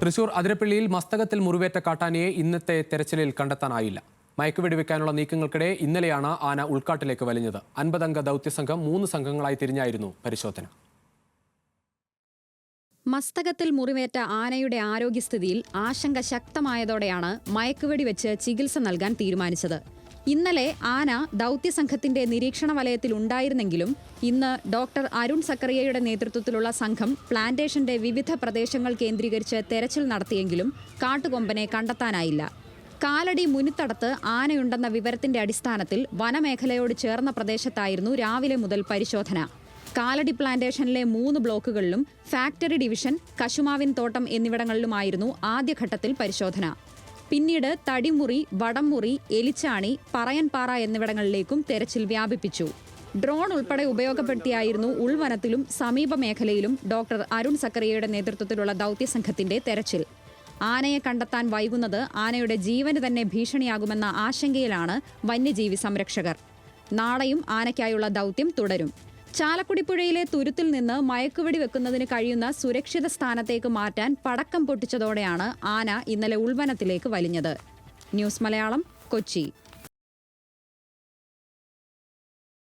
തൃശൂർ അതിരപ്പള്ളിയിൽ മസ്തകത്തിൽ മുറിവേറ്റ കാട്ടാനയെ ഇന്നത്തെ തെരച്ചിലിൽ കണ്ടെത്താനായില്ല. മയക്കുവെടിവെക്കാനുള്ള നീക്കങ്ങൾക്കിടെ ഇന്നലെയാണ് ആന ഉൾക്കാട്ടിലേക്ക് വലിഞ്ഞത്. അൻപതംഗ ദൗത്യസംഘം മൂന്ന് സംഘങ്ങളായി തിരിഞ്ഞായിരുന്നു പരിശോധന. മസ്തകത്തിൽ മുറിവേറ്റ ആനയുടെ ആരോഗ്യസ്ഥിതിയിൽ ആശങ്ക ശക്തമായതോടെയാണ് മയക്കുവെടി വെച്ച് ചികിത്സ നൽകാൻ തീരുമാനിച്ചത്. ഇന്നലെ ആന ദൗത്യസംഘത്തിന്റെ നിരീക്ഷണ വലയത്തിൽ ഉണ്ടായിരുന്നെങ്കിലും ഇന്ന് ഡോക്ടർ അരുൺ സക്കറിയയുടെ നേതൃത്വത്തിലുള്ള സംഘം പ്ലാന്റേഷന്റെ വിവിധ പ്രദേശങ്ങൾ കേന്ദ്രീകരിച്ച് തെരച്ചിൽ നടത്തിയെങ്കിലും കാട്ടുകൊമ്പനെ കണ്ടെത്താനായില്ല. കാലടി മുനിത്തടത്ത് ആനയുണ്ടെന്ന വിവരത്തിന്റെ അടിസ്ഥാനത്തിൽ വനമേഖലയോട് ചേർന്ന പ്രദേശത്തായിരുന്നു രാവിലെ മുതൽ പരിശോധന. കാലടി പ്ലാന്റേഷനിലെ മൂന്ന് ബ്ലോക്കുകളിലും ഫാക്ടറി ഡിവിഷൻ കശുമാവിൻ തോട്ടം എന്നിവിടങ്ങളിലുമായിരുന്നു ആദ്യഘട്ടത്തിൽ പരിശോധന. പിന്നീട് തടിമുറി വടംമുറി എലിച്ചാണി പറയൻപാറ എന്നിവിടങ്ങളിലേക്കും തെരച്ചിൽ വ്യാപിപ്പിച്ചു. ഡ്രോൺ ഉൾപ്പെടെ ഉപയോഗപ്പെടുത്തിയായിരുന്നു ഉൾവനത്തിലും സമീപ മേഖലയിലും ഡോക്ടർ അരുൺ സക്കറിയയുടെ നേതൃത്വത്തിലുള്ള ദൗത്യസംഘത്തിന്റെ തെരച്ചിൽ. ആനയെ കണ്ടെത്താൻ വൈകുന്നത് ആനയുടെ ജീവന് തന്നെ ഭീഷണിയാകുമെന്ന ആശങ്കയിലാണ് വന്യജീവി സംരക്ഷകർ. നാളെയും ആനയ്ക്കായുള്ള ദൗത്യം തുടരും. ചാലക്കുടി പുഴയിലെ തുരുത്തിൽ നിന്ന് മയക്കുവെടി വെക്കുന്നതിന് കഴിയുന്ന സുരക്ഷിത സ്ഥാനത്തേക്ക് മാറ്റാൻ പടക്കം പൊട്ടിച്ചതോടെയാണ് ആന ഇന്നലെ ഉൾവനത്തിലേക്ക് വലിഞ്ഞത്. ന്യൂസ് മലയാളം കൊച്ചി.